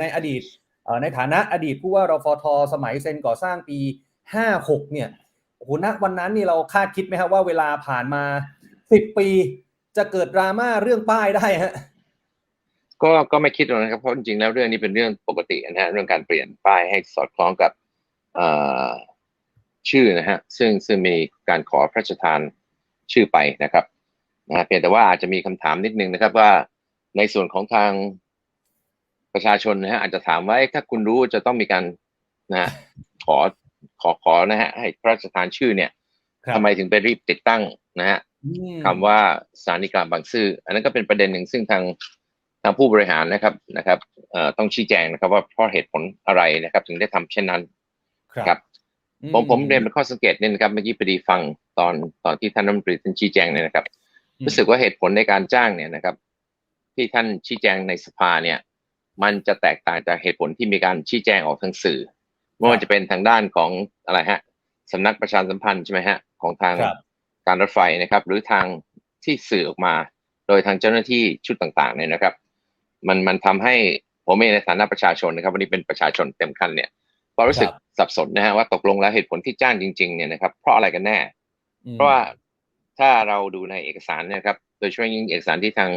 ในอดีตในฐานะอดีตผู้ว่ารฟทสมัยเซ็นก่อสร้างปี 56 เนี่ยโอ้โหณวันนั้นนี่เราคาดคิดไหมครับว่าเวลาผ่านมา 10 ปีจะเกิดดราม่าเรื่องป้ายได้ฮะก็ก็ไม่คิดหรอกนะครับ เพราะจริงๆแล้วเรื่องนี้เป็นเรื่องปกตินะฮะเรื่องการเปลี่ยนป้ายให้สอดคล้องกับชื่อนะฮะซึ่งซึ่งมีการขอพระราชทานชื่อไปนะครับนะเพียงแต่ว่าอาจจะมีคำถามนิดนึงนะครับว่าในส่วนของทาง ประชาชนนะฮะอาจจะถามว่าเอ๊ะถ้าคุณรู้จะต้องมีการนะฮะขอขอขอนะฮะให้พระราชทานชื่อเนี่ยครับทำไมถึงไปรีบติดตั้งนะฮะอืมคำว่าสถานีกลางบางซื่อ อันนั้นก็เป็นประเด็นหนึ่งซึ่งทางทางผู้บริหารนะครับนะครับเอ่อต้องชี้แจงนะครับ ว่าเพราะเหตุผลอะไรนะครับ ถึงได้ทำเช่นนั้นครับอืผมผมเรียนเป็นข้อสังเกตเนี่ยนะครับเมื่อกี้พอดีฟังตอนตอนที่ท่านรัฐมนตรีท่านชี้แจงเนี่ยนะครับ รู้สึกว่าเหตุผลในการจ้างเนี่ยนะครับ ที่ท่านชี้แจงในสภาเนี่ย มันจะแตกต่างจากเหตุผลที่มีการชี้แจงออกทางสื่อไม่ว่าจะเป็นทางด้านของอะไรฮะสำนักประชาสัมพันธ์ใช่ไหมฮะของทางครับการรถไฟนะครับ หรือทางที่สื่อออกมา โดยทางเจ้าหน้าที่ชุดต่างๆเนี่ยนะครับ มันมันทำให้ผมเองในฐานะประชาชนนะครับ วันนี้เป็นประชาชนเต็มขั้นเนี่ยก็รู้สึกครับสับสนนะฮะว่าตกลงแล้วเหตุผลที่จ้างจริง ๆเนี่ยนะครับ เพราะอะไรกันแน่อืมเพราะว่าถ้าเราดูในเอกสารเนะครับ โดยเฉพาะยิ่งเอกสารที่ทาง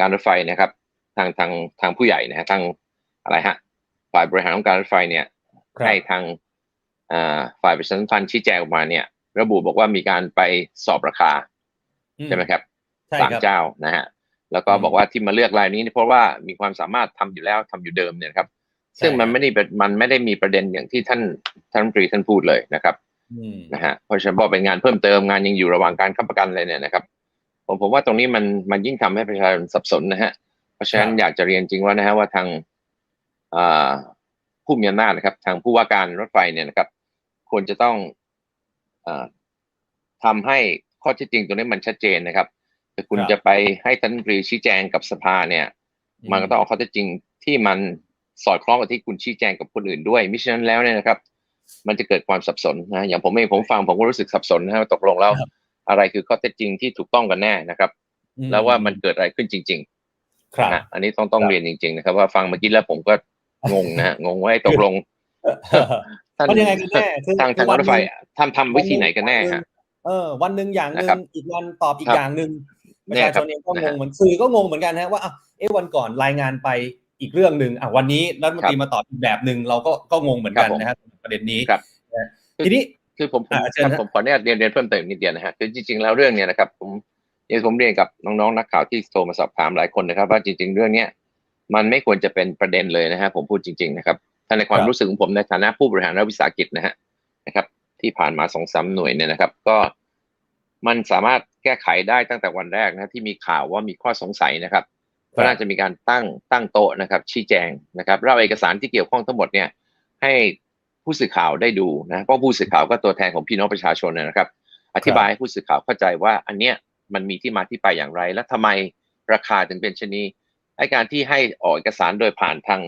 การรถไฟนะครับ ทางทางทางผู้ใหญ่นะฮะทางอะไรฮะฝ่ายบริหารของการรถไฟเนี่ยครับให้ทางอ่าฝ่ายประชาสัมพันธ์ชี้แจงออกมาเนี่ย ระบุบอกว่ามีการไปสอบราคาอืใช่ไหมครับใช่สามครับเจ้านะฮะแล้วก็อืมบอกว่าที่มาเลือกรายนี้เนี่ยเพราะว่ามีความสามารถทำอยู่แล้วทำอยู่เดิมเนี่ยนะครับ ซึ่งใช่มันไม่ได้เป็นมันไม่ได้มีประเด็นอย่างที่ท่านท่านรัฐมนตรีท่านพูดเลยนะครับอืมนะฮะเพราะฉะนั้นบอกเป็นงานเพิ่มเติมงานยังอยู่ระหว่างการค้ำประกันเลยเนี่ยนะครับ ผมผมว่าตรงนี้มันมันยิ่งทำให้ประชาชนสับสนนะฮะ เพราะฉะนั้นครับอยากจะเรียนจริงว่านะฮะว่าทางอ่าผู้มีอำนาจนะครับ ทางผู้ว่าการรถไฟเนี่ยนะครับ ควรจะต้องอาทำให้ข้อเท็จจริงตรงนี้มันชัดเจนนะครับแต่คุณครับจะไปให้ท่านรัฐมนตรีชี้แจงกับสภาเนี่ย มันก็ต้องเอาข้อเท็จจริงที่มันสอดคล้องกับที่คุณชี้แจงกับคนอื่นด้วยมิฉะนั้นแล้วเนี่ยนะครับ มันจะเกิดความสับสนนะอย่างผมเองผมฟังผมก็รู้สึกสับสนนะฮะว่าตกลงแล้วครับอะไรคือข้อเท็จจริงที่ถูกต้องกันแน่นะครับอืแล้วว่ามันเกิดอะไรขึ้นจริง ครัๆบนะอันนี้ต้องต้องครับเรียนจริง ๆ นะครับ ว่าฟังเมื่อกี้แล้วผมก็งงนะฮะงงว่าไอ้ตกลงท่านมันยังไงกันแน่คือทางทางวัรนถไฟหนึ่งทำทำวิธีไหนกันแน่ฮะเออ วันหนึ่งอย่างหนึ่งนะครับอีกวันตอบอีกครับอย่างหนึ่งประเนี่ยชาคชรับนเองก็นะงฮะงเหมือนสื่อก็งงเหมือนกันนะฮะว่าอะเอ๊ะวันก่อนรายงานไปอีกเรื่องหนึ่งอะวันนี้รัฐมนตรีมาตอบอีกแบบหนึ่งเราก็ก็งงเหมือนกันครับผมนะฮะประเด็นนี้ครับนะทีนี้คือผมผมอ่าเชิญฮะผมขออนุญาตเรียนเรียนเพิ่มเติมนิดเดียวนะฮะคือจริงๆแล้วเรื่องเนี้ยนะครับผม อย่างผมเรียนกับน้องๆนักข่าวที่โทรมาสอบถามหลายคนนะครับ ว่าจริง ๆ เรื่องเนี้ยมันไม่ควรจะเป็นประเด็นเลยนะฮะผมพูดจริง ๆ นะครับถ้าในความรู้สึกของผมในฐานะผู้บริหารรัฐวิสาหกิจนะฮะนะครับ ที่ผ่านมาสองสามหน่วยเนี่ยนะครับ ก็มันสามารถแก้ไขได้ตั้งแต่วันแรกนะที่มีข่าวว่ามีข้อสงสัยนะครับก็น่าจะมีการตั้งตั้งโต๊ะนะครับ ชี้แจงนะครับเอาเอกสารที่เกี่ยวข้องทั้งหมดเนี่ยให้ผู้สื่อข่าวได้ดูนะเพราะผู้สื่อข่าวก็ตัวแทนของพี่น้องประชาชนนะครับ อธิบายให้ผู้สื่อข่าวเข้าใจว่าอันเนี้ย มันมีที่มาที่ไปอย่างไร และทำไมราคาถึงเป็นชนนีไอการที่ให้ออกเอกสารโดยผ่านทาง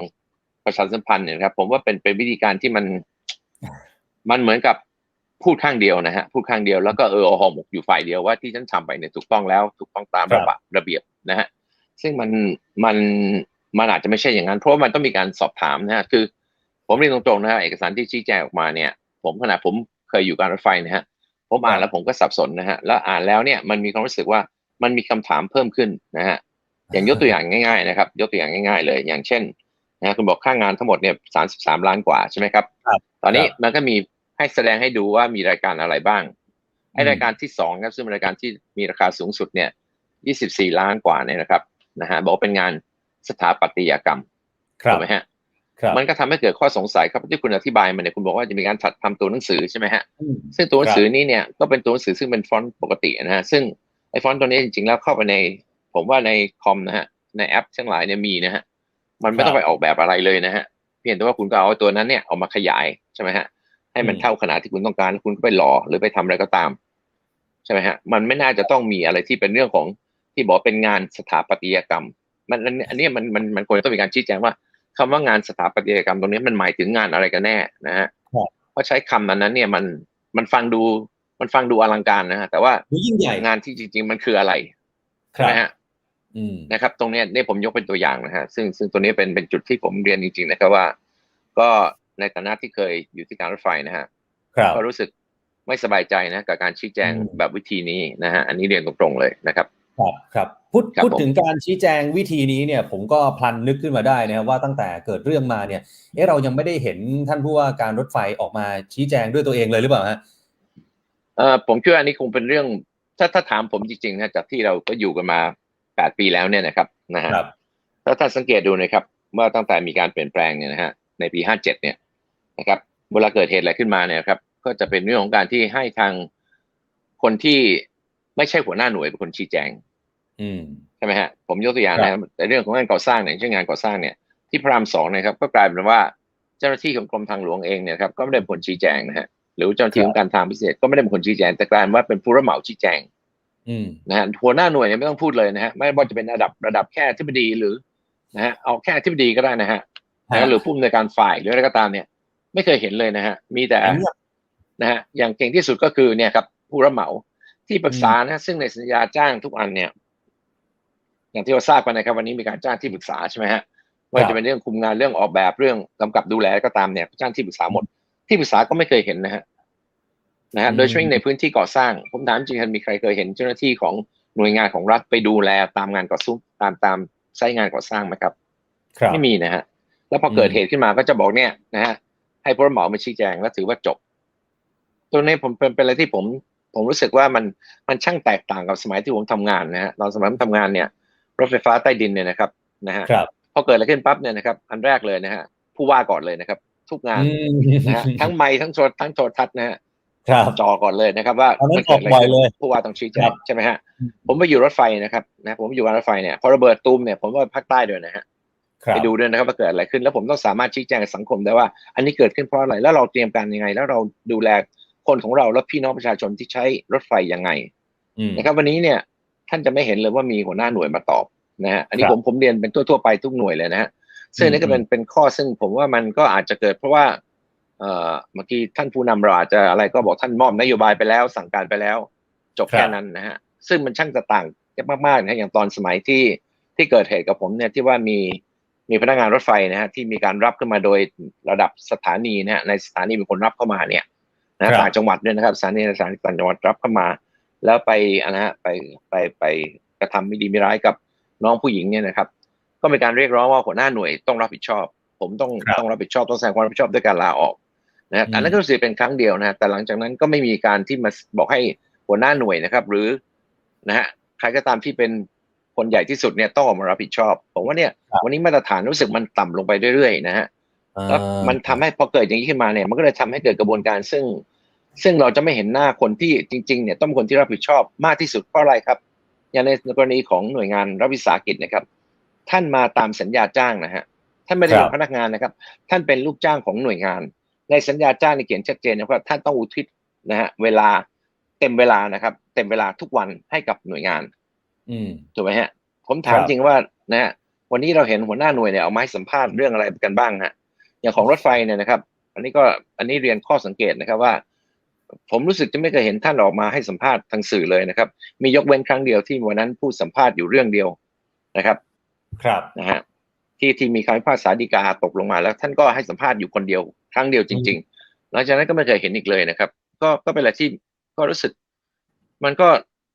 ประชาสัมพันธ์เนี่ยนะครับ ผมว่าเป็นเป็นวิธีการที่มันมันเหมือนกับพูดข้างเดียวนะฮะพูดข้างเดียวแล้วก็เออเอาหอหมกอยู่ฝ่ายเดียวว่าที่ฉันทำไปเนี่ยถูกต้องแล้วถูกต้องตามครับระบะระเบียบนะฮะซึ่งมันมันมันอาจจะไม่ใช่อย่างนั้นเพราะว่ามันต้องมีการสอบถามนะฮะคือ ผมเรียนตรงๆนะฮะเอกสารที่ชี้แจงออกมาเนี่ย ผมขณะผมเคยอยู่การรถไฟนะฮะ ผมอ่านแล้วผมก็สับสนนะฮะแล้วอ่านแล้วเนี่ยมันมีความรู้สึกว่ามันมีคำถามเพิ่มขึ้นนะฮะอย่างยกตัวอย่างง่ายๆนะครับ ยกตัวอย่างง่าย ๆ เลย อย่างเช่นนะฮะคุณบอกค่างานทั้งหมดเนี่ยสามสิบสามล้านกว่าใช่ไหมครับครับตอนนี้ครับมันก็มีให้แสดงให้ดูว่ามีรายการอะไรบ้างไออืมรายการที่สองครับซึ่งเป็นรายการที่มีราคาสูงสุดเนี่ยยี่สิบสี่ล้านกว่าเนี่ยนะครับนะฮะบอกว่าเป็นงานสถาปัตยกรรมครับถูกไหมฮะครับ มันก็ทำให้เกิดข้อสงสัยครับที่คุณอธิบายมาเนี่ยคุณบอกว่าจะมีการจัดทำตัวหนังสือใช่ไหมฮะอืมซึ่งตัวหนังสือนี้เนี่ยก็เป็นตัวหนังสือซึ่งเป็นฟอนต์ปกตินะฮะซึ่งไอ้ฟอนต์ตัวนี้จริงๆแล้วเข้าไปใน ผมว่าในคอมนะฮะในแอปทั้งหลายเนี่ยมีนะฮะมันไม่ต้องไปออกแบบอะไรเลยนะฮะเพียงแต่ว่าคุณก็เอาไอ้ตัวนั้นเนี่ยเอามาขยายใช่ไหมฮะให้มันอืมเท่าขนาดที่คุณต้องการคุณก็ไปหล่อหรือไปทำอะไรก็ตามใช่ไหมฮะมันไม่น่าจะต้องมีอะไรที่เป็นเรื่องของที่บอกเป็นงานสถาปัตยกรรม มันอันอันนี้มันมันมันควรจะต้องมีการชี้แจงว่า คำว่างานสถาปัตยกรรมตรงนี้มันหมายถึงงานอะไรกันแน่นะฮะครับเพราะใช้คำนั้นนั้นเนี่ยมันมันฟังดูมันฟังดูอลังการนะฮะแต่ว่าดูยิ่งใหญ่งานที่จริง ๆ มันคืออะไรคใช่รัไหมบฮะอืมนะครับ ตรงเนี้ยเนี่ยผมยกเป็นตัวอย่างนะฮะซึ่งซึ่งตัวนี้เป็นเป็นจุดที่ผมเรียนจริง ๆ นะครับว่า ก็ในฐานะที่เคยอยู่ที่การรถไฟนะฮะครับก็รู้สึกไม่สบายใจนะกับการชี้แจงอืมแบบวิธีนี้นะฮะอันนี้เรียนตรงๆเลยนะครับ ครับครับพูดครับพูดผมถึงการชี้แจงวิธีนี้เนี่ยผมก็พลันนึกขึ้นมาได้นะครับว่าตั้งแต่เกิดเรื่องมาเนี่ยเอ๊ะเรายังไม่ได้เห็นท่านผู้ว่าการรถไฟออกมาชี้แจงด้วยตัวเองเลยหรือเปล่าฮะเอ่อผมคิดว่าอันนี้คงเป็นเรื่องถ้าถ้าถามผมจริงๆนะจากที่เราก็อยู่กันมาแปดปีแล้วเนี่ยนะครับนะฮะครับถ้าท่านสังเกตดูนะครับว่าตั้งแต่มีการเปลี่ยนแปลงเนี่ยนะฮะในปีห้าเจ็ดเนี่ยนะครับเวลาเกิดเหตุอะไรขึ้นมาเนี่ยครับก็จะเป็นเรื่องของการที่ให้ทางคนที่ไม่ใช่หัวหน้าหน่วยเป็นคนชี้แจงอืม ใช่ไหมฮะผมยกตัวอย่างนะครับในเรื่องของงานก่อสร้างเนี่ยเช่นงานก่อสร้างเนี่ยที่พระรามสองนะครับ ก็กลายเป็นว่าเจ้าหน้าที่ของกรมทางหลวงเองเนี่ยครับก็ไม่ได้เป็นคนชี้แจงนะฮะหรือเจ้าหน้าที่ของการทางพิเศษก็ไม่ได้เป็นคนชี้แจงแต่กลายเป็นว่าเป็นผู้รับเหมาชี้แจงอืมนะฮะหัวหน้าหน่วยเนี่ยไม่ต้องพูดเลยนะฮะไม่ว่าจะเป็นระดับระดับแค่ที่ปดีหรือนะฮะเอาแค่ที่ปดีก็ได้นะฮะนะฮะหรือผู้อำนวยการฝ่ายหรืออะไรก็ตามเนี่ย ไม่เคยเห็นเลยนะฮะมีแต่อันเนี้ยนะฮะอย่างเก่งที่สุดก็คือเนี่ยครับผู้รับเหมาที่ปรึกษานะฮะซึ่งในสัญญาจ้างทุกอันเนี่ย อย่างที่เราทราบกันนะครับวันนี้มีการจ้างที่ปรึกษาใช่ไหมฮะว่าจะเป็นเรื่องคุมงานเรื่องออกแบบเรื่องกำกับดูแลก็ตามเนี่ยจ้างที่ปรึกษาหมด ที่ปรึกษาก็ไม่เคยเห็นนะฮะนะฮะอืมโดยเฉพาะในพื้นที่ก่อสร้าง ผมถามจริงๆมีใครเคยเห็นเจ้าหน้าที่ของหน่วยงานของรัฐไปดูแลตามงานก่อสร้างตามตามไซต์งานก่อสร้างไหมครับ ครับ ไม่มีนะฮะ แล้วพอเกิดอืมเหตุขึ้นมาก็จะบอกเนี่ยนะฮะให้ผู้รับเหมามาชี้แจงแล้วถือว่าจบตรงนี้ผมเป็นเป็นอะไรที่ผม ผมรู้สึกว่ามันมันช่างแตกต่างกับสมัยที่ผมทำงานนะฮะตอนสมัยผมทำงานเนี่ย รถไฟฟ้าใต้ดินเนี่ยนะครับนะฮะครับพอเกิดอะไรขึ้นปั๊บเนี่ยนะครับอันแรกเลยนะฮะผู้ว่าก่อนเลยนะครับ ทุกงานอืมนะฮะทั้งไมค์ทั้งโทรทั้งโทรทัศน์นะฮะครับจอก่อนเลยนะครับ ว่าอันนั้นมัเกิดอะไรออกบ่อยขึ้นเลยผู้ว่าต้องชี้แจครังบใช่ไหมฮะอืมผมไปอยู่รถไฟนะครับนะผมอยู่การรถไฟเนี่ยพอระเบิดตูมเนี่ยผมว่าภาคใต้ด้วยนะฮะครับไปดูด้วยนะครับว่าเกิดอะไรขึ้น แล้วผมต้องสามารถชี้แจงกับสังคมได้ว่า อันนี้เกิดขึ้นเพราะอะไรแล้วเราเตรียมการยังไง แล้วเราดูแลคนของเราและพี่น้องประชาชนที่ใช้รถไฟยังไงอืมนะครับวันนี้เนี่ย ท่านจะไม่เห็นเลยว่ามีหัวหน้าหน่วยมาตอบนะฮะอันนี้ครับผมผมเรียนเป็นทั่วๆไปทุกหน่วยเลยนะฮะซึ่งอันนี่ก็เป็นเป็นข้อซึ่งผมว่ามันก็อาจจะเกิดเพราะว่าเอ่อเมื่อกี้ท่านผู้นำเราอาจจะอะไรก็บอกท่านมอบนโยบายไปแล้ว สั่งการไปแล้ว จบแค่นั้นนะฮะซึ่งมันช่างจะต่างกันมากๆนะอย่างตอนสมัยที่ที่เกิดเหตุกับผมเนี่ยที่ว่ามีมีพนักงานรถไฟนะฮะที่มีการรับขึ้นมาโดยระดับสถานีนะฮะในสถานีมีคนรับเข้ามาเนี่ยนะครัฮะบต่างจังหวัดด้วยนะครับสถานีสถานีต่างจังหวัดรับเข้ามา แล้วไปอะนะฮะไปไปไปกระทำไม่ดีไม่ร้ายกับน้องผู้หญิงเนี่ยนะครับ ก็มีการเรียกร้องว่าหัวหน้าหน่วยต้องรับผิดชอบ ผมต้องครับต้องรับผิดชอบต้องแสดงความรับผิดชอบด้วยการลาออกนะฮะอืมอันนั้นก็รู้สึกเป็นครั้งเดียวนะฮะแต่หลังจากนั้นก็ไม่มีการที่มาบอกให้หัวหน้าหน่วยนะครับ หรือนะฮะใครก็ตามที่เป็นคนใหญ่ที่สุดเนี่ยต้องออกมารับผิดชอบ ผมว่าเนี่ยครับวันนี้มาตรฐานรู้สึกมันต่ำลงไปเรื่อยๆนะฮะแล้วมันทำให้พอเกิดอย่างนี้ขึ้นมาเนี่ย มันก็เลยทำให้เกิดกระบวนการซึ่ง ซึ่งเราจะไม่เห็นหน้าคนที่จริงๆเนี่ยต้องเป็นคนที่รับผิดชอบมากที่สุดเพราะอะไรครับ อย่างในกรณีของหน่วยงานรัฐวิสาหกิจนะครับ ท่านมาตามสัญญาจ้างนะฮะท่านไม่ได้ครับเป็นพนักงานนะครับ ท่านเป็นลูกจ้างของหน่วยงาน ในสัญญาจ้างในเขียนชัดเจนนะครับท่านต้องอุทิศนะฮะเวลาเต็มเวลานะครับ เต็มเวลาทุกวันให้กับหน่วยงาน อืมถูกไหมฮะ ผมถามครับจริงว่านะฮะวันนี้เราเห็นหัวหน้าหน่วยเนี่ยเอามาให้สัมภาษณ์เรื่องอะไรกันบ้างฮะอย่างของรถไฟเนี่ยนะครับ อันนี้ก็อันนี้เรียนข้อสังเกตนะครับว่า ผมรู้สึกจะไม่เคยเห็นท่านออกมาให้สัมภาษณ์ทางสื่อเลยนะครับ มียกเว้นครั้งเดียวที่วันนั้นพูดสัมภาษณ์อยู่เรื่องเดียวนะครับ ครับนะฮะที่ที่มีคำพิพากษาฎีกาตกลงมาแล้ว ท่านก็ให้สัมภาษณ์อยู่คนเดียว ครั้งเดียวจริง ๆ หลังจากนั้นก็ไม่เคยเห็นอีกเลยนะครับ ก็ก็เป็นอะไรที่ก็รู้สึก มันก็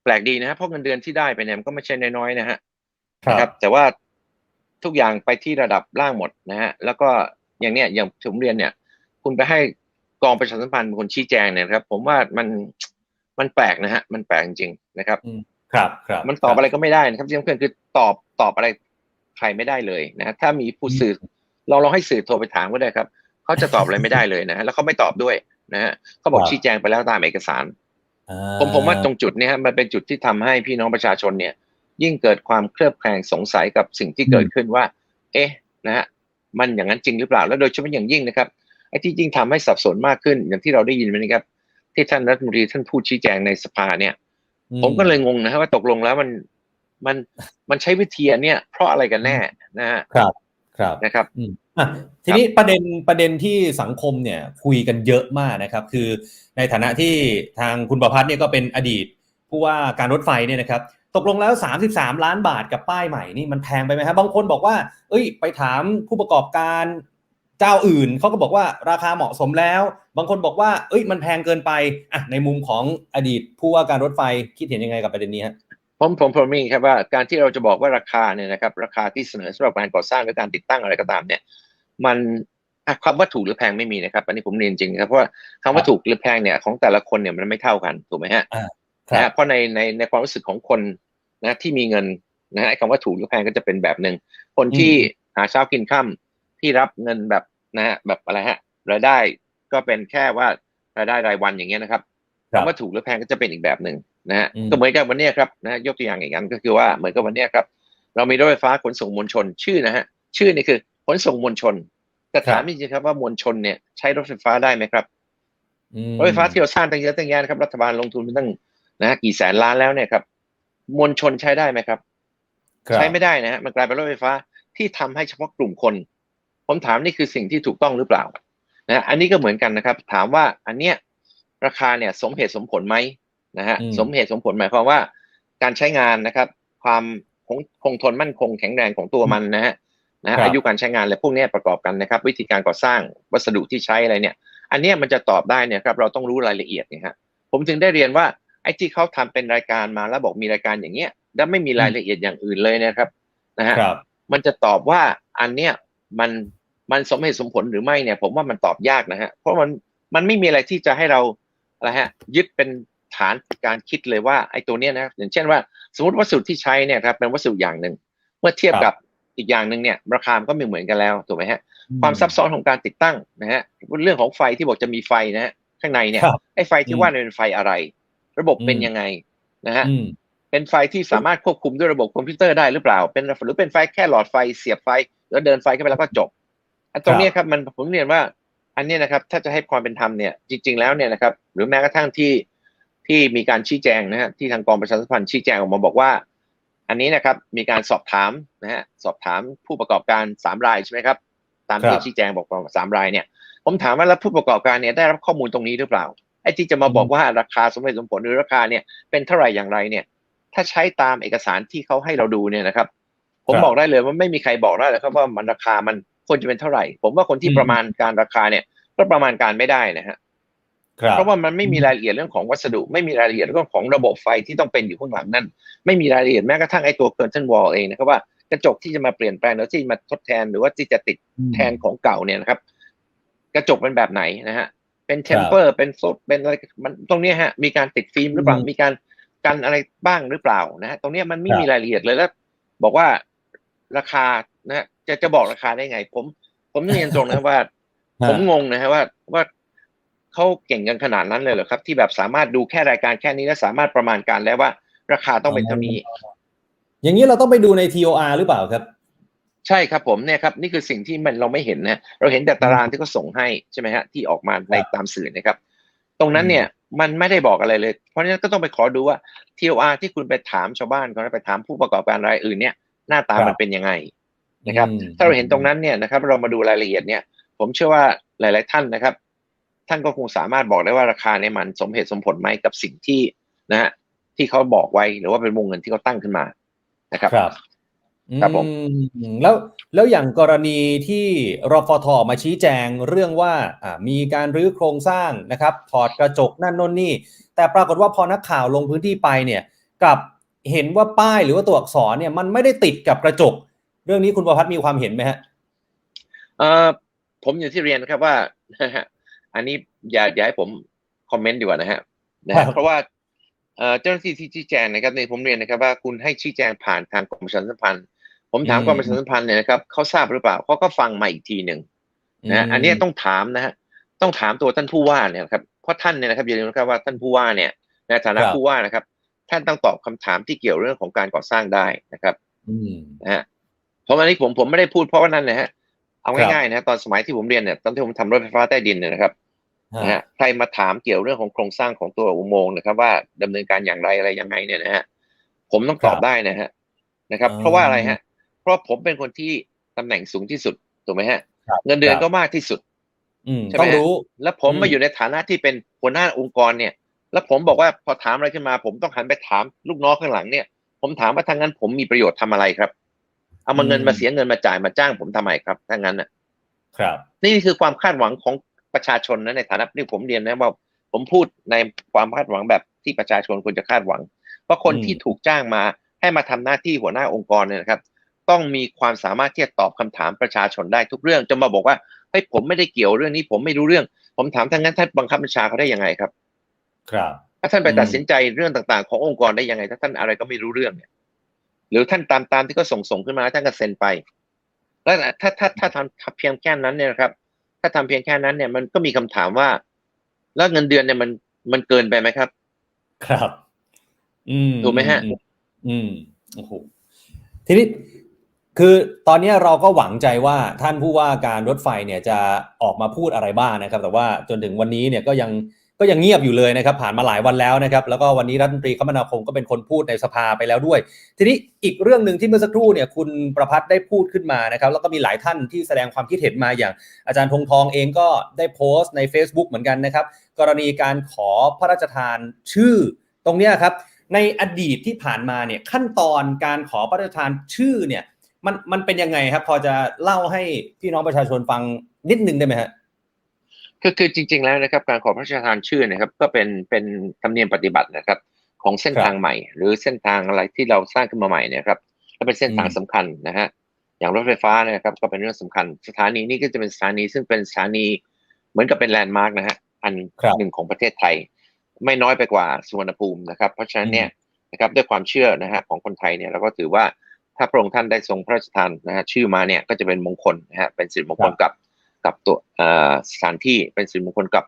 แปลกดีนะฮะเพราะเงินเดือนที่ได้ไปเนี่ยมันก็ไม่ใช่น้อยๆนะฮะครันะครับบแต่ว่าทุกอย่างไปที่ระดับล่างหมดนะฮะแล้วก็อย่างเนี้ยอย่างผมเรียนเนี่ย คุณไปให้ กองประชาสัมพันธ์เป็นคนชี้แจงเนี่ยนะครับ ผมว่ามันมันแปลกนะฮะ มันแปลกจริงๆนะครับ ครับครับมันตอบอะไรก็ไม่ได้นะครับที่สำคัญคือตอบตอบอะไรใครไม่ได้เลยนะฮะถ้ามีผู้สื่อลองลองให้สื่อโทรไปถามก็ได้ครับเขาจะตอบอะไรไม่ได้เลยนะฮะแล้วเขาไม่ตอบด้วยนะฮะเขาบอกชี้แจงไปแล้วตามเอกสารอ่ผมผมว่าตรงจุดเนี้ยฮะมันเป็นจุดที่ทำให้พี่น้องประชาชนเนี่ย ยิ่งเกิดความเคลือบแคลงสงสัยกับสิ่งที่เกิดขึ้นว่า เอ๊ะนะฮะมันอย่างนั้นจริงหรือเปล่า แล้วโดยเฉพาะอย่างยิ่งนะครับ ไอ้ที่ยิ่งทำให้สับสนมากขึ้น อย่างที่เราได้ยินไปนะครับ ที่ท่านรัฐมนตรีท่านพูดชี้แจงในสภาเนี่ยอืผมก็เลยงงนะฮะว่าตกลงแล้วมันมันมันใช้วิธีอันเนี่ย เพราะอะไรกันแน่นะฮะครับ ครับนะครับอืมอะทีนี้ประเด็นประเด็นที่สังคมเนี่ยคุยกันเยอะมากนะครับ คือในฐานะที่ทางคุณประพัฒน์เนี่ยก็เป็นอดีตผู้ว่าการรถไฟเนี่ยนะครับ ตกลงแล้ว 33 ล้านบาทกับป้ายใหม่นี่มันแพงไปไหมฮะบางคนบอกว่า เอ้ย ไปถามผู้ประกอบการ เจ้าอื่นเขาก็บอกว่าราคาเหมาะสมแล้ว บางคนบอกว่า เอ้ยมันแพงเกินไปอะในมุมของอดีตผู้ว่าการรถไฟคิดเห็นยังไงกับประเด็นนี้ฮะผมผมผมมีครับว่าการที่เราจะบอกว่าราคาเนี่ยนะครับราคาที่เสนอสำหรับการก่อสร้างหรือการติดตั้งอะไรก็ตามเนี่ย มันอะคำว่าถูกหรือแพงไม่มีนะครับ อันนี้ผมเรียนจริงครับเพราะว่าคำว่าถูกหรือแพงเนี่ยของแต่ละคนเนี่ยมันไม่เท่ากันถูกไหมฮะครันะฮะบเพราะในในในความรู้สึกของคนนะที่มีเงินนะฮะไอ้คำว่าถูกหรือแพงก็จะเป็นแบบหนึ่งคนที่หาเช้ากินค่ำที่รับเงินแบบ นะฮะแบบอะไรฮะรายได้ก็เป็นแค่ว่ารายได้รายวันอย่างเงี้ยนะครับครับคำว่าถูกหรือแพงก็จะเป็นอีกแบบหนึ่งนะฮะอืมก็เหมือนกับวันเนี้ยครับนะฮะยกตัวอย่างอย่างนั้นก็คือว่าเหมือนกับวันเนี้ยครับ เรามีรถไฟฟ้าขนส่งมวลชนชื่อนะฮะชื่อนี่คือขนส่งมวลชนแต่ถามจริงๆครับว่ามวลชนเนี่ยใช้รถไฟฟ้าได้ไหมครับอืมรถไฟฟ้าที่เราสร้างตั้งเยอะตั้งแยะนะครับรัฐบาลลงทุนไปตั้งนะฮะกี่แสนล้านแล้วเนี่ยครับมวลชนใช้ได้ไหมครับครับใช้ไม่ได้นะฮะมันกลายเป็นรถไฟฟ้าที่ทำให้เฉพาะกลุ่มคน ผมถามนี่คือสิ่งที่ถูกต้องหรือเปล่านะฮะอันนี้ก็เหมือนกันนะครับ ถามว่าอันเนี้ยราคาเนี่ยสมเหตุสมผลไหมนะฮะอืมสมเหตุสมผลหมายความว่า การใช้งานนะครับ ความคงคงทนมั่นคงแข็งแรงของตัวมันนะฮะนะฮะครับอายุการใช้งานและพวกเนี้ยประกอบกันนะครับ วิธีการก่อสร้างวัสดุที่ใช้อะไรเนี่ย อันเนี้ยมันจะตอบได้เนี่ยครับ เราต้องรู้รายละเอียดเนี่ยฮะผมถึงได้เรียนว่าไอ้ที่เขาทำเป็นรายการมาแล้วบอกมีรายการอย่างเงี้ยแล้วไม่มีรายละเอียดอย่างอื่นเลยนะครับนะฮะครับมันจะตอบว่าอันเนี้ยมัน มันสมเหตุสมผลหรือไม่เนี่ย ผมว่ามันตอบยากนะฮะเพราะมันมันไม่มีอะไรที่จะให้เราอะไรฮะ ยึดเป็นฐานการคิดเลยว่าไอ้ตัวเนี้ยนะอย่างเช่นว่า สมมติวัสดุที่ใช้เนี่ยครับเป็นวัสดุอย่างหนึ่งเมื่อเทียบครับกับอีกอย่างหนึ่งเนี่ยราคามันก็ไม่เหมือนกันแล้วถูกไหมฮะความซับซ้อนของการติดตั้งนะฮะเรื่องของไฟที่บอกจะมีไฟนะฮะข้างในเนี่ยครับไอ้ไฟที่ว่าเนี่ยเป็นไฟอะไร ระบบเป็นอืมยังไงนะฮะอืมเป็นไฟที่สามารถควบคุมด้วยระบบคอมพิวเตอร์ได้หรือเปล่า เป็นหรือเป็นไฟแค่หลอดไฟเสียบไฟ แล้วเดินไฟเข้าไปแล้วก็จบอัน ตรงเนี้ยครับมันผมเรียนว่า อันเนี้ยนะครับ ถ้าจะให้ความเป็นธรรมเนี่ยจริง ๆ แล้วเนี่ยนะครับ หรือแม้กระทั่งที่ที่มีการชี้แจงนะฮะที่ทางกองประชาสัมพันธ์ชี้แจงออกมาบอกว่า อันนี้นะครับ มีการสอบถามนะฮะสอบถามผู้ประกอบการสามรายใช่ไหมครับ ตามครัที่บชี้แจงบอกว่าสามรายเนี่ย ผมถามว่าแล้วผู้ประกอบการเนี่ยได้รับข้อมูลตรงนี้หรือเปล่าไอ้ที่จะมาบอกว่าราคาสมเหตุสมผลหรือราคาเนี่ยเป็นเท่าไหร่อย่างไรเนี่ย ถ้าใช้ตามเอกสารที่เขาให้เราดูเนี่ยนะครับ ผมครับบอกได้เลยว่าไม่มีใครบอกได้เลยครับว่ามันราคามัน ควรจะเป็นเท่าไหร่ ผมว่าคนที่อืมประมาณการราคาเนี่ยก็ประมาณการไม่ได้นะฮะครับเพราะว่ามันไม่มีรายละเอียดเรื่องของวัสดุ ไม่มีรายละเอียดเรื่องของระบบไฟที่ต้องเป็นอยู่ข้างหลังนั่นไม่มีรายละเอียดแม้กระทั่งไอ้ตัว curtain wall เองนะครับว่ากระจกที่จะมาเปลี่ยนแปลงหรือที่มาทดแทนหรือว่าที่จะติดแทนของเก่าเนี่ยนะครับ กระจกเป็นแบบไหนนะฮะเป็นเทมเปอร์เป็นโซดเป็นอะไรมันตรงเนี้ยฮะมีการติดฟิล์มหรือเปล่าอืมมีการกันอะไรบ้างหรือเปล่านะฮะตรงเนี้ยมันไม่ครับมีรายละเอียดเลยแล้ว บอกว่าราคา นะฮะจะจะบอกราคาได้ไง ผม ผมเรียนตรงนะว่า ผมงงนะฮะว่าว่าเขาเก่งกันขนาดนั้นเลยเหรอครับ ที่แบบสามารถดูแค่รายการแค่นี้แล้วสามารถประมาณการแล้วว่า ราคาต้องเป็นเท่านี้ อย่างนี้เราต้องไปดูใน TOR หรือเปล่าครับ ใช่ครับผมเนี่ยครับนี่คือสิ่งที่มันเราไม่เห็นนะเราเห็นแต่ตารางที่เขาส่งให้ใช่ไหมฮะที่ออกมาในตามสื่อนะครับ ตรงนั้นเนี่ยมันไม่ได้บอกอะไรเลย เพราะฉะนั้นก็ต้องไปขอดูว่า TOR ที่คุณไปถามชาวบ้านเขาไปถามผู้ประกอบการรายอื่นเนี่ย หน้าตาครับมันเป็นยังไง นะครับอืมถ้าเราเห็นตรงนั้นเนี่ยนะครับ เรามาดูรายละเอียดเนี่ย ผมเชื่อว่าหลาย ๆ ท่านนะครับ ท่านก็คงสามารถบอกได้ว่าราคาเนี่ยมันสมเหตุสมผลไหมกับสิ่งที่นะฮะที่เขาบอกไว้หรือว่าเป็นวงเงินที่เขาตั้งขึ้นมานะครับครับครับผมอืมแล้วแล้วอย่างกรณีที่รฟทออกมาชี้แจงเรื่องว่าอ่ามีการรื้อโครงสร้างนะครับ ถอดกระจกนั่นโน่นนี่ แต่ปรากฏว่าพอนักข่าวลงพื้นที่ไปเนี่ยกลับเห็นว่าป้ายหรือว่าตัวอักษรเนี่ยมันไม่ได้ติดกับกระจก เรื่องนี้คุณประพัฒน์มีความเห็นไหมฮะเอ่อผมอย่างที่เรียนนะครับว่าอันนี้อย่าอย่าให้ผมคอมเมนต์ดีกว่านะฮะนะครัฮะบเพราะว่าเอ่อเจ้าหน้าที่ที่ชี้แจงนะครับในผมเรียนนะครับว่าคุณให้ชี้แจงผ่านทางกรมประชาสัมพันธ์ผมถามกรมประชาสัมพันธ์เนี่ยนะครับเขาทราบหรือเปล่าเขาก็ฟังมาอีกทีหนึ่งนะฮะอันเนี้ยต้องถามนะฮะต้องถามตัวท่านผู้ว่าเนี่ยครับเพราะท่านเนี่ยนะครับอย่าลืมนะครับว่าท่านผู้ว่าเนี่ยในฐานะผู้ว่านะครับ ท่านต้องตอบคำถามที่เกี่ยวเรื่องของการก่อสร้างได้นะครับอืมนะฮะ เพราะวันนี้ผมผมไม่ได้พูดเพราะว่านั่นนะฮะเอาครับง่ายๆนะตอนสมัยที่ผมเรียนเนี่ยตอนที่ผมทำรถไฟฟ้าใต้ดินเนี่ยนะครับนะฮะใครมาถามเกี่ยวเรื่องของโครงสร้างของตัวอุโมงค์นะครับ ว่าดำเนินการอย่างไรอะไรยังไงเนี่ยนะฮะผมต้องตอบครับได้นะฮะนะครับอ่าเพราะว่าอะไรฮะ เพราะผมเป็นคนที่ตำแหน่งสูงที่สุดถูกไหมฮะครับเงินเดือนครับก็มากที่สุดอืมใช่ไหมต้องรู้ แล้วผมอืมมาอยู่ในฐานะที่เป็นหัวหน้าองค์กรเนี่ย แล้วผมบอกว่าพอถามอะไรขึ้นมา ผมต้องหันไปถามลูกน้องข้างหลังเนี่ยผผมถามว่าทางนั้นผมมีประโยชน์ทำอะไรครับ เอามาเงินอืมมาเสียเงินมาจ่ายมาจ้างผมทำไมครับถ้างั้นน่ะ ครับ นี่คือความคาดหวังของประชาชนนะในฐานะที่ผมเรียนนะว่าผมพูดในความคาดหวังแบบที่ประชาชนควรจะคาดหวัง เพราะคนอืมที่ถูกจ้างมาให้มาทำหน้าที่หัวหน้าองค์กรเนี่ยนะครับ ต้องมีความสามารถที่จะตอบคำถามประชาชนได้ทุกเรื่องจะมาบอกว่าเฮ้ยผมไม่ได้เกี่ยวเรื่องนี้ ผมไม่รู้เรื่อง ผมถามทางนั้นท่านบังคับบัญชาเขาได้ยังไงครับ ครับถ้าท่านไปอืมตัดสินใจเรื่องต่าง ๆ ขององค์กรได้ยังไง ถ้าท่านอะไรก็ไม่รู้เรื่องเนี่ย หรือท่านตามตามที่เขาส่งส่งขึ้นมาท่านก็เซ็นไป แล้วถ้าถ้าถ้าทำเพียงแค่นั้นเนี่ยนะครับ ถ้าทำเพียงแค่นั้นเนี่ยมันก็มีคำถามว่า แล้วเงินเดือนเนี่ยมันมันเกินไปไหมครับ ครับ อืมถูกไหมฮะอือืมโอ้โหทีนี้คือตอนนี้เราก็หวังใจว่าท่านผู้ว่าการรถไฟเนี่ยจะออกมาพูดอะไรบ้างนะครับ แต่ว่าจนถึงวันนี้เนี่ยก็ยัง ก็ยังเงียบอยู่เลยนะครับผ่านมาหลายวันแล้วนะครับแล้วก็วันนี้รัฐมนตรีคมนาคมก็เป็นคนพูดในสภาไปแล้วด้วย ทีนี้อีกเรื่องหนึ่งที่เมื่อสักครู่เนี่ยคุณประพัฒน์ได้พูดขึ้นมานะครับแล้วก็มีหลายท่านที่แสดงความคิดเห็นมาอย่างอาจารย์ธงทองเองก็ได้โพสต์ใน Facebook เหมือนกันนะครับกรณีการขอพระราชทานชื่อตรงนี้ครับในอดีตที่ผ่านมาเนี่ยขั้นตอนการขอพระราชทานชื่อเนี่ยมันมันเป็นยังไงครับ พอจะเล่าให้พี่น้องประชาชนฟังนิดนึงได้ไหมฮะ คือคือจริง ๆแล้วนะครับ การขอพระราชทานชื่อนะครับ ก็เป็นเป็นธรรมเนียมปฏิบัตินะครับ ของเส้นทางใหม่ หรือเส้นทางอะไรที่เราสร้างขึ้นมาใหม่เนี่ยครับก็เป็นเส้นทางอืมสำคัญนะฮะอย่างรถไฟฟ้าเนี่ยครับ ก็เป็นเรื่องสำคัญ สถานีนี้ก็จะเป็นสถานีซึ่งเป็นสถานีเหมือนกับเป็นแลนด์มาร์กนะฮะอันครับหนึ่งของประเทศไทย ไม่น้อยไปกว่าสุวรรณภูมินะครับ เพราะฉะนั้นเนี่ยนะครับด้วยความเชื่อนะฮะของคนไทยเนี่ยเราก็ถือว่าถ้าพระองค์ท่านได้ทรงพระราชทานนะฮะชื่อมาเนี่ยก็จะเป็นมงคลนะฮะเป็นสิริมงคลกับ กับตัวเอ่อสถานที่เป็นสิริมงคลกับ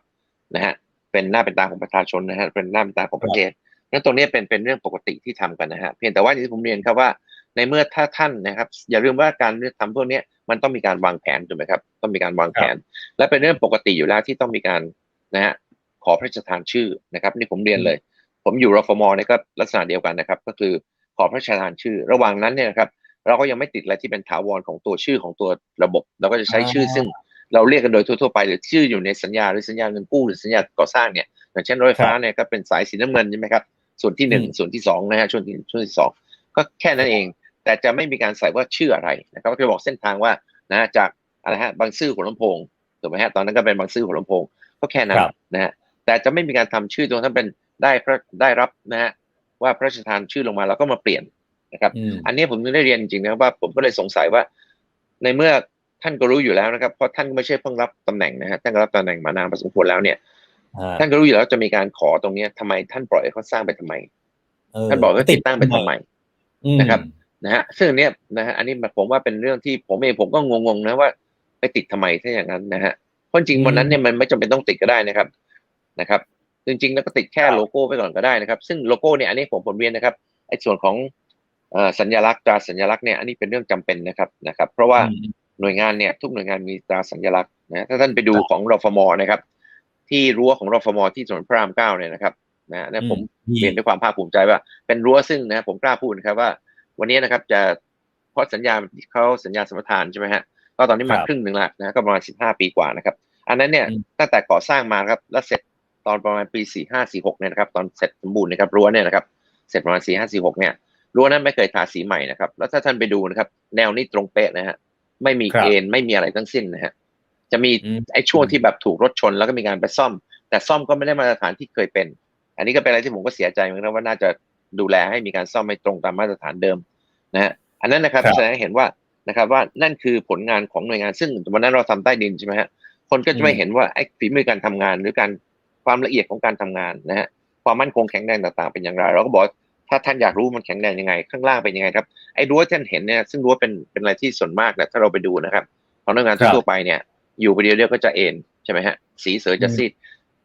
นะฮะเป็นหน้าเป็นตาของประชาชนนะฮะเป็นหน้าเป็นตาของประเทศนั้นตรงนี้เป็นเป็นเรื่องปกติที่ทำกันนะฮะเพียงแต่ว่าอย่างที่ผมเรียนครับว่าในเมื่อถ้าท่านนะครับ อย่าลืมว่าการทำพวกเนี้ยมันต้องมีการวางแผนถูกไหมครับ ต้องมีการวางแผน และเป็นเรื่องปกติอยู่แล้วที่ต้องมีการนะฮะขอพระราชทานชื่อนะครับ นี่ผมเรียนเลย ผมอยู่รฟมเนี่ยก็ลักษณะเดียวกันนะครับ ก็คือขอพระราชทานชื่อ ระหว่างนั้นเนี่ยนะครับ เราก็ยังไม่ติดอะไรที่เป็นถาวรของตัวชื่อของตัวระบบ เราก็จะใช้ชื่อซึ่ง เราเรียกกันโดยทั่วๆไปหรือชื่ออยู่ในสัญญาหรือสัญญาเงินกู้หรือสัญญาก่อสร้างเนี่ยอย่างเช่นรถไฟฟ้าเนี่ยก็เป็นสายสีน้ำเงินใช่ไหมครับส่วนที่หนึ่งอืมส่วนที่สองนะฮะช่วงที่ช่วงที่สองก็แค่นั้นเอง แต่จะไม่มีการใส่ว่าชื่ออะไรนะครับก็จะบอกเส้นทางว่านะจากอะไรฮะบางซื่อหัวลำโพงถูกไหมฮะตอนนั้นก็เป็นบางซื่อหัวลำโพงก็แค่นั้นครับนะฮะแต่จะไม่มีการทำชื่อตรงนั้นเป็นได้พระได้รับนะฮะว่าพระราชทานชื่อลงมาแล้วก็มาเปลี่ยนนะครับอืมอันนี้ผมถึงได้เรียนจริงๆนะว่าผมก็เลยสงสัยว่า ในเมื่อ ท่านก็รู้อยู่แล้วนะครับ เพราะท่านก็ไม่ใช่เพิ่งรับตำแหน่งนะฮะท่านก็รับตำแหน่งมานานพอสมควรแล้วเนี่ยอ่าท่านก็รู้อยู่แล้วจะมีการขอตรงเนี้ยทำไมท่านปล่อยให้เขาสร้างไปทำไมเออท่านบอกว่าติดตั้งไปทำไมอืมนะครับนะฮะซึ่งอันเนี้ยนะฮะอันนี้ผมว่าเป็นเรื่องที่ผมเองผมก็งงๆนะว่าไปติดทำไมถ้าอย่างนั้นนะฮะเพราะจริงๆวันนั้นเนี่ยมันไม่จำเป็นต้องติดก็ได้นะครับนะครับ จริงๆแล้วก็ติดแค่โลโก้ไปก่อนก็ได้นะครับ ซึ่งโลโก้เนี่ยอันนี้ผมผมเรียนนะครับไอ้ส่วนของเอ่อสัญลักษณ์ตราสัญลักษณ์เนี่ยอันนี้เป็นเรื่องจำเป็นนะครับนะครับ เพราะว่าอืม หน่วยงานเนี่ยทุกหน่วยงานมีตราสัญลักษณ์นะถ้าท่านไปดูครับของรฟมนะครับ ที่รั้วของรฟมที่ถนนพระรามเก้าเนี่ยนะครับนะฮะเนี่ยผมอืมเรียนด้วยความภาคภูมิใจว่า เป็นรั้วซึ่งนะผมกล้าพูดนะครับว่า วันนี้นะครับจะเพราะสัญญาเขาสัญญาสมรทานใช่ไหมฮะก็ตอนนี้มาครับครึ่งหนึ่งละนะก็ประมาณสิบห้าปีกว่านะครับ อันนั้นเนี่ยอืมตั้งแต่ก่อสร้างมาครับแล้วเสร็จตอนประมาณปีสี่ห้าสี่หกเนี่ยนะครับตอนเสร็จสมบูรณ์นะครับรั้วเนี่ยนะครับเสร็จประมาณสี่ห้าสี่หกเนี่ยรั้วนั้นไม่เคยทาสีใหม่นะครับ แล้วถ้าท่านไปดูนะครับ แนวนี้ตรงเป๊ะนะฮะ ไม่มีครับเอ็นไม่มีอะไรทั้งสิ้นนะฮะจะมีอืมไอ้ช่วงที่แบบถูกรถชนแล้วก็มีการไปซ่อม แต่ซ่อมก็ไม่ได้มาตรฐานที่เคยเป็น อันนี้ก็เป็นอะไรที่ผมก็เสียใจเหมือนกันนะว่าน่าจะดูแลให้มีการซ่อมให้ตรงตามมาตรฐานเดิมนะฮะอันนั้นนะครับครับแสดงให้เห็นว่านะครับว่านั่นคือผลงานของหน่วยงานซึ่งวันนั้นเราทำใต้ดินใช่ไหมฮะคนก็จะไม่เห็นว่าไอ้ฝีมือการทำงาน หรือการความละเอียดของการทำงานนะฮะความมั่นคงแข็งแรงต่างๆ เป็นอย่างไร เราก็บอกว่า ถ้าท่านอยากรู้มันแข็งแรงยังไง ข้างล่างเป็นยังไงครับไอ้รั้วที่ท่านเห็นเนี่ยซึ่งรั้วเป็นเป็นอะไรที่ส่วนมากเนี่ยถ้าเราไปดูนะครับของหน่วยงานครับทั่วๆไปเนี่ย อยู่ไปเดียวเดียวก็จะเอ็นใช่ไหมฮะสีเสือจะซีด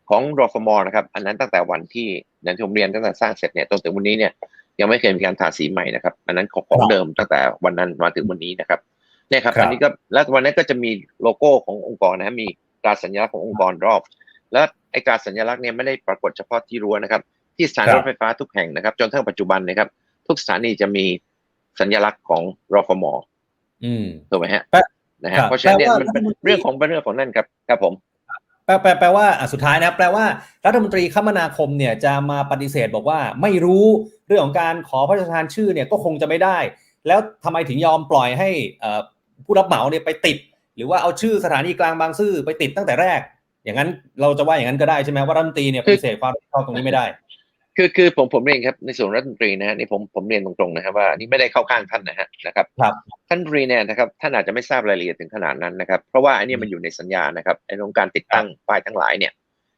ของรฟมนะครับ อันนั้นตั้งแต่วันที่นันทมเรียนตั้งแต่สร้างเสร็จเนี่ยจนถึงวันนี้เนี่ยยังไม่เคยมีการทาสีใหม่นะครับ อันนั้นของของเดิมตั้งแต่วันนั้นมาถึงวันนี้นะครับเนี่ยครับครับอันนี้ก็แล้ววันนั้นก็จะมีโลโก้ขององค์กรนะฮะมีตราสัญลักษณ์ขององค์กรรอบ แล้วไอ้ตราสัญลักษณ์เนี่ยไม่ได้ปรากฏเฉพาะที่รั้วนะครับ ที่สถานครับรถไฟฟ้าทุกแห่งนะครับ จนทั้งปัจจุบันนะครับ ทุกสถานีจะมีสัญลักษณ์ของรฟมอืมถูกไหมฮะแปลนะฮะครับเพราะฉะนั้นเนี่ยแปลว่ามันเป็นรัฐมนตรีเรื่องของเป็นเรื่องของนั่นครับครับผมแปลแปลแปลว่าอะสุดท้ายนะแปลว่ารัฐมนตรีคมนาคมเนี่ยจะมาปฏิเสธบอกว่าไม่รู้เรื่องของการขอพระราชทานชื่อเนี่ยก็คงจะไม่ได้ แล้วทำไมถึงยอมปล่อยให้เอ่อผู้รับเหมาเนี่ยไปติด หรือว่าเอาชื่อสถานีกลางบางซื่อไปติดตั้งแต่แรก อย่างนั้นเราจะว่าอย่างนั้นก็ได้ใช่ไหมว่ารัฐมนตรีเนี่ยปฏิเสธความรับผิดชอบตรงนี้ไม่ได้ คือคือผมผมเรียนครับในส่วนรัฐมนตรีนะฮะนี่ผมผมเรียนตรงๆนะครับว่านี่ไม่ได้เข้าข้างท่านนะฮะนะครับครับท่านรัฐมนตรีเนี่ยนะครับท่านอาจจะไม่ทราบรายละเอียดถึงขนาดนั้นนะครับ เพราะว่าอันนี้มันอยู่ในสัญญานะครับไอ้เรื่องการติดตั้งป้ายทั้งหลายเนี่ย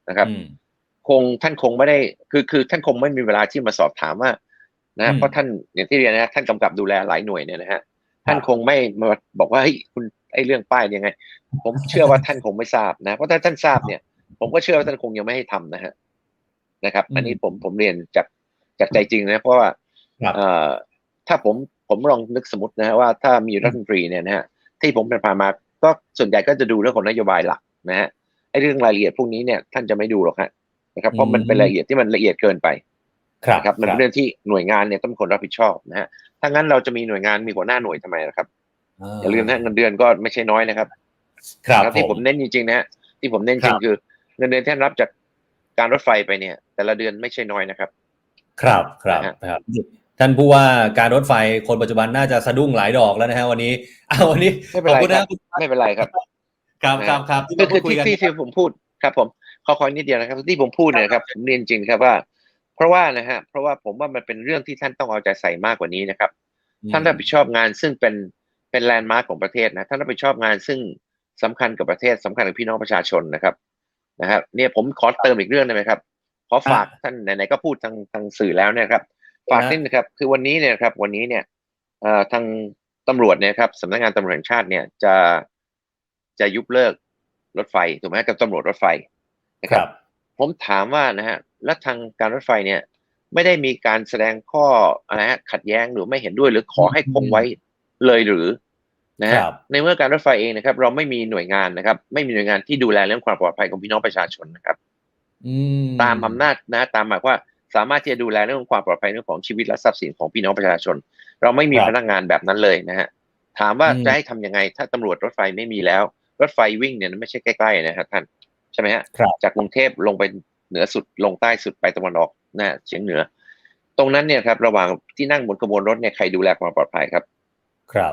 นะครับอืมคงท่านคงไม่ได้คือคือท่านคงไม่มีเวลาที่มาสอบถามว่านะอืฮะมเพราะท่านอย่างที่เรียนนะท่านกำกับดูแลหลายหน่วยเนี่ยนะฮะครับท่านคงไม่มาบอกว่าเฮ้ยคุณไอ้เรื่องป้ายยังไง ผมเชื่อว่าท่านคงไม่ทราบนะ เพราะถ้าท่านทราบเนี่ย ผมก็เชื่อว่าท่านคงยังไม่ให้ทำนะฮะ นะครับ อันนี้ผมผมเรียนจากจากใจจริงนะ เพราะว่าครับเอ่อถ้าผมผมลองนึกสมมตินะฮะว่าถ้ามีรัฐมนตรีเนี่ยนะฮะที่ผมเป็นผ่านมาก็ส่วนใหญ่ก็จะดูเรื่องของนโยบายหลักนะฮะไอ้เรื่องรายละเอียดพวกนี้เนี่ยท่านจะไม่ดูหรอกฮะนะครับเพราะมันเป็นรายละเอียดที่มันละเอียดเกินไปครับนะครับมันเป็นเรื่องที่หน่วยงานเนี่ยต้องเป็นคนรับผิดชอบนะฮะถ้างั้นเราจะมีหน่วยงานมีหัวหน้าหน่วยทำไมล่ะครับอย่าลืมนะเงินเดือนก็ไม่ใช่น้อยนะครับ ครับนะครับที่ผมเน้นจริงๆนะฮะที่ผมเน้นจริงครับคือ เงินเดือนที่ท่านรับจาก การรถไฟไปเนี่ย แต่ละเดือนไม่ใช่น้อยนะครับ ครับครับนะฮะครับท่านผู้ว่าการรถไฟคนปัจจุบันน่าจะสะดุ้งหลายดอกแล้วนะฮะวันนี้อ้าววันนี้ไม่เป็นขอบไรคุณคนะรับไม่เป็นไรครับ ครับครับครับที่ก็มาคืพูอดคุยที่กันที่ที่ผมพูดครับผมขอคอยนิดเดียวนะครับที่ผมพูดเนี่ยนะครับผมเรียนจริงครับว่า เพราะว่านะฮะเพราะว่าผมว่ามันเป็นเรื่องที่ท่านต้องเอาใจใส่มากกว่านี้นะครับ ท่านรับผิดชอบงานซึ่งเป็นเป็นแลนด์มาร์กของประเทศนะท่านรับผิดชอบงานซึ่งสำคัญกับประเทศสำคัญกับพี่น้องประชาชนนะครับ นะครับเนี่ยผมขอเติมอีกเรื่องได้ไหมครับขอฝากท่านไหนๆก็พูดทางทางสื่อแล้วเนยครับ ฝากนิดนะครับ คือวันนี้เนี่ยครับ วันนี้เนี่ยเอ่อทางตำรวจเนี่ยครับสำนักงานตำรวจแห่งชาติเนี่ยจะจะยุบเลิกรถไฟถูกไหมกับตำรวจรถไฟนะคครัรับบผมถามว่านะฮะแล้วทางการรถไฟเนี่ย ไม่ได้มีการแสดงข้ออะไรฮะขัดแย้งหรือไม่เห็นด้วยหรือขอให้คงไว้เลยหรือ นะฮะครับในเมื่อการรถไฟเองนะครับ เราไม่มีหน่วยงานนะครับ ไม่มีหน่วยงานที่ดูแลเรื่องความปลอดภัยของพี่น้องประชาชนนะครับอืมตามอำนาจนะ ตามหมายว่าสามารถที่จะดูแลเรื่องความปลอดภัยเรื่องของชีวิตและทรัพย์สินของพี่น้องประชาชน เราไม่มีครับพนักงานแบบนั้นเลยนะฮะถามว่าอืมจะให้ทำยังไง ถ้าตำรวจรถไฟไม่มีแล้ว รถไฟวิ่งเนี่ยไม่ใช่ใกล้ๆนะฮะท่านใช่ไหมฮะครับจากกรุงเทพลงไปเหนือสุดลงใต้สุดไปตะวันออกนะฮะเฉียงเหนือ ตรงนั้นเนี่ยครับ ระหว่างที่นั่งบนขบวนรถเนี่ยใครดูแลความปลอดภัยครับครับ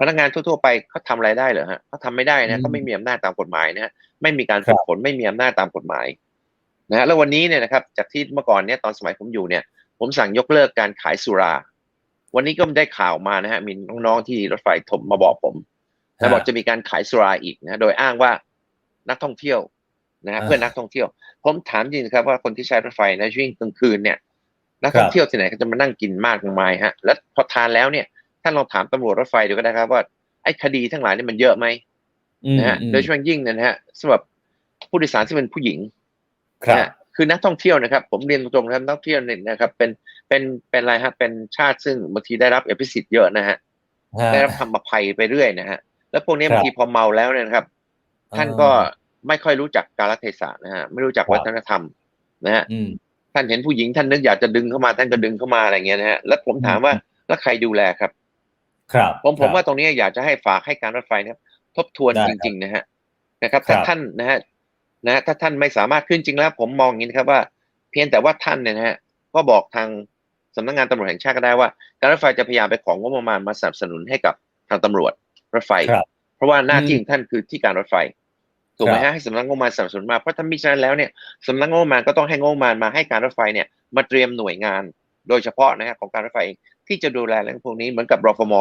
พนักงานทั่วๆไปเขาทำอะไรได้เหรอฮะเขาทำไม่ได้อืนะมเขาไม่มีอำนาจตามกฎหมายนะฮะไม่มีการครัฝึบกฝนไม่มีอำนาจตามกฎหมายนะฮะแล้ววันนี้เนี่ยนะครับ จากที่เมื่อก่อนเนี่ยตอนสมัยผมอยู่เนี่ย ผมสั่งยกเลิกการขายสุรา วันนี้ก็ได้ข่าวมานะฮะมีน้องๆที่รถไฟโทรมาบอกผมนะบอกจะมีการขายสุราอีกนะ โดยอ้างว่านักท่องเที่ยวนะฮะอ่าเพื่อนนักท่องเที่ยว ผมถามจริงครับว่าคนที่ใช้รถไฟนะช่วงกลางคืนเนี่ยนักท่องเที่ยวที่ไหนเขาจะมานั่งกินมากมายฮะ แล้วพอทานแล้วเนี่ย ท่านลองถามตำรวจรถไฟดูก็ได้ครับว่าไอ้คดีทั้งหลายนี่มันเยอะไหมอืมนะฮะอืมโดยเฉพาะยิ่งเนยนะฮะสำหรับผู้โดยสารที่เป็นผู้หญิงครับนะฮะคือนักท่องเที่ยวนะครับ ผมเรียนตรงๆนะครับนักท่องเที่ยวเนี่ยนะครับ เป็นเป็นเป็นอะไรฮะเป็นชาติซึ่งบางทีได้รับเอพิสิทธิ์เยอะนะฮะฮะได้รับทำอภัยไปเรื่อยนะฮะแล้วพวกนี้ครับบางทีพอเมาแล้วเนี่ยนะครับ ท่านก็ไม่ค่อยรู้จักกาลเทศะนะฮะไม่รู้จักครับวัฒนธรรม นะฮะอืมท่านเห็นผู้หญิงท่านนึกอยากจะดึงเข้ามาท่านก็ดึงเข้ามาอะไรเงี้ยนะฮะแล้วผมถามว่าแล้วใครดูแลครับ ครับผมผมครับว่าตรงนี้อยากจะให้ฝากให้การรถไฟนะครับ ทบทวนได้จครับริง ๆ นะฮะนะครับครัถ้าบท่านนะฮะนะฮะถ้าท่านไม่สามารถขึ้นจริงแล้ว ผมมองอย่างนี้นะครับว่า เพียงแต่ว่าท่านเนี่ยนะฮะก็บอกทางสำนักงานตำรวจแห่งชาติก็ได้ว่า การรถไฟจะพยายามไปของงบประมาณมาสนับสนุนให้กับทางตำรวจรถไฟครับเพราะว่าหน้าที่อืมของท่านคือที่การรถไฟถูกไหมครัฮะบให้สำนักงบประมาณสนับสนุนมาเพราะถ้ามิฉะนั้นแล้วเนี่ยสำนักงบประมาณก็ต้องให้งบประมาณมาให้การรถไฟเนี่ยมาเตรียมหน่วยงาน โดยเฉพาะนะฮะของการรถไฟเอง ที่จะดูแลเรื่องพวกนี้เหมือนกับรฟม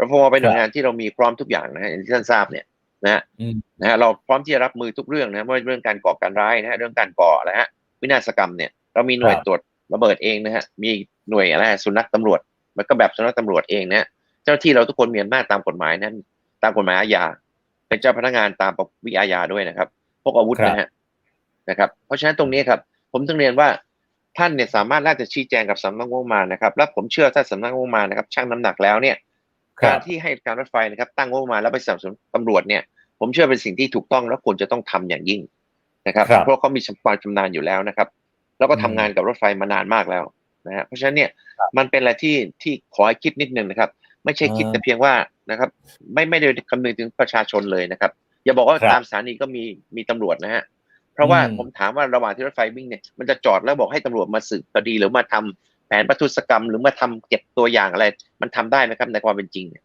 รฟมเป็นหน่วยงานที่เรามีพร้อมทุกอย่างนะฮะอย่างที่ท่านทราบเนี่ยนะฮะอืมนะฮะเราพร้อมที่จะรับมือทุกเรื่องนะฮะไม่ว่าเรื่องการก่อการร้ายนะฮะเรื่องการก่ออะไรฮะวินาศกรรมเนี่ยเรามีหน่วยครับตรวจระเบิดเองนะฮะมีหน่วยอะไรฮะสุนัขตำรวจ มันก็แบบสุนัขตำรวจเองนะฮะเจ้าหน้าที่เราทุกคนมีอำนาจตามกฎหมายนั้นตามกฎหมายอาญาเป็นเจ้าพนักงานตามปวิอาญาด้วยนะครับพกอาวุธครับนะฮะนะครับ เพราะฉะนั้นตรงนี้ครับ ผมต้องเรียนว่า ท่านเนี่ยสามารถน่าจะชี้แจงกับสำนักงบประมาณนะครับ และผมเชื่อถ้าสำนักงบประมาณนะครับชั่งน้ำหนักแล้วเนี่ยครัการบที่ให้การรถไฟนะครับ ตั้งงบประมาณแล้วไปสนับสนุนตำรวจเนี่ย ผมเชื่อเป็นสิ่งที่ถูกต้องและควรจะต้องทำอย่างยิ่งนะครับครับเพราะเขามีความชำนาญอยู่แล้วนะครับ แล้วก็ทำอืมงานกับรถไฟมานานมากแล้วนะฮะเพราะฉะนั้นเนี่ยมันเป็นอะไรที่ที่ขอให้คิดนิดนึงนะครับ ไม่ใช่คิดอ่าแต่เพียงว่านะครับ ไม่ไม่ได้คำนึงถึงประชาชนเลยนะครับ อย่าบอกว่าครับตามสถานีก็มีมีตำรวจนะฮะ เพราะว่าอืมผมถามว่าระหว่างที่รถไฟวิ่งเนี่ยมันจะจอดแล้วบอกให้ตำรวจมาสืบคดีหรือมาทำแผนประทุษกรรม หรือมาทำเก็บตัวอย่างอะไร มันทำได้ไหมครับในความเป็นจริงเนี่ย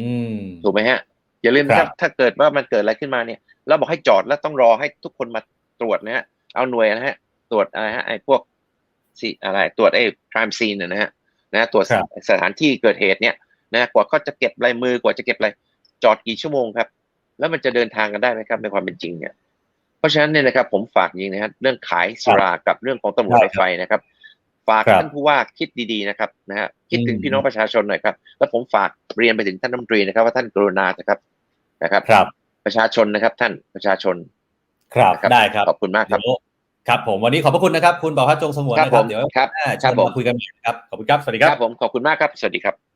อืมถูกไหมฮะ อย่าลืมนะคครัรับบถ้าเกิดว่ามันเกิดอะไรขึ้นมาเนี่ยเราบอกให้จอดแล้วต้องรอให้ทุกคนมาตรวจนะฮะเอาหน่วยนะฮะ ตรวจอะไรฮะไอ้พวกสิอะไรตรวจไอ้ crime scene นะฮะนะตรวจครับสถานที่เกิดเหตุเนี่ยนะกว่าเขาจะเก็บลายมือกว่าจะเก็บอะไรจอดกี่ชั่วโมงครับ แล้วมันจะเดินทางกันได้ไหมครับในความเป็นจริงเนี่ยเพ ราะฉะนั้นเนี่ยนะครับผมฝากจริงนะครับเรื่องขายสุรากับเรื่องของตำรวจรถไฟนะครับ ฝากครับท่านผู้ว่าคิดดีๆนะครับนะฮะคิดถึงอืมพี่น้องประชาชนหน่อยครับ แล้วผมฝากเรียนไปถึงท่านรัฐมนตรีนะครับ ว่าท่านกรุณานะครับนะครับ ครับประชาชนนะครับ ท่านประชาชน ครับนะครับได้ครับขอบคุณมากครับเดี๋ยวครับผมวันนี้ขอบพระคุณนะครับ คุณบอกพัฒน์จงสงวนครับนะคผรับมเดี๋ยวครับหน้าครับเชิญผมมาคุยกันใหม่ครับขอบคุณครับสวัสดีคครัรับบผมขอบคุณมากครับสวัสดีครับ